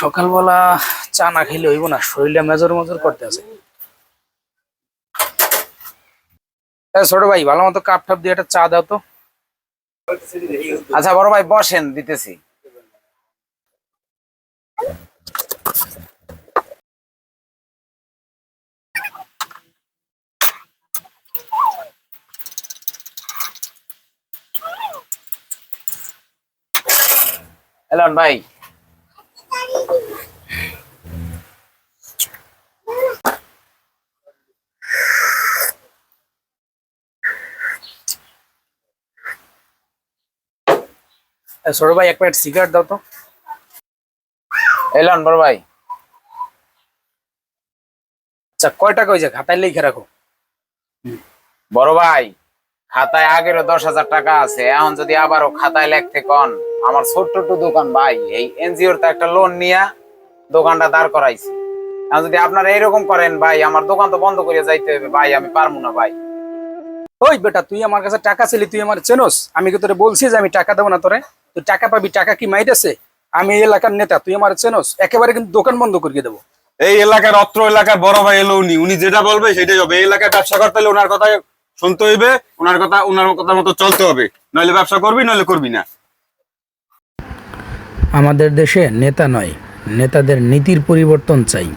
সকালবেলা চা না খেলে হইব না শরীরটা মেজর মজর করতে আছে। ছোট ভাই, ভালো মতো কাপ টাপ দিয়ে একটা চা দাও তো। আচ্ছা বড় ভাই, বসেন, দিতেছি। এলন ভাই ছোট ভাই, এক প্যাকেট সিগারেট দাও তো। এলন বড় ভাই। আচ্ছা কয় টাকা হয়েছে খাতায় লিখে রাখো। বড় ভাই। খাতায় আগেরও দশ হাজার টাকা আছে এখন যদি আবারও খাতায় লেখতে কন আমার ছোট্ট একটু দোকান ভাই এই এনজিওর তো একটা লোন নিয়া দোকানটা দাঁড় করাইছি। এখন যদি আপনারা এরকম করেন ভাই আমার দোকান তো বন্ধ করে যাইতে হবে ভাই আমি পারব না ভাই। ওই বেটা তুই আমার কাছে টাকা ছিলি তুই আমার চেনস? আমি কি তোরে বলছি যে আমি টাকা দেবো না তোরে? তুই টাকা পাবি টাকা কি মাইরেছে আমি এই এলাকার নেতা তুই আমার চেনস? একেবারে কিন্তু দোকান বন্ধ করিয়ে দেবো। এই এলাকার অত্র এলাকার বড় ভাই এলো উনি উনি যেটা বলবে সেটাই হবে। এই এলাকায় ব্যবসা করতে হলে ওনার কথা শুনতে হইবে ওনার কথা ওনার কথা মতো চলতে হবে। নইলে ব্যবসা করবি, নইলে করবি না। আমাদের দেশে নেতা নয়, নেতাদের নীতির পরিবর্তন চাই।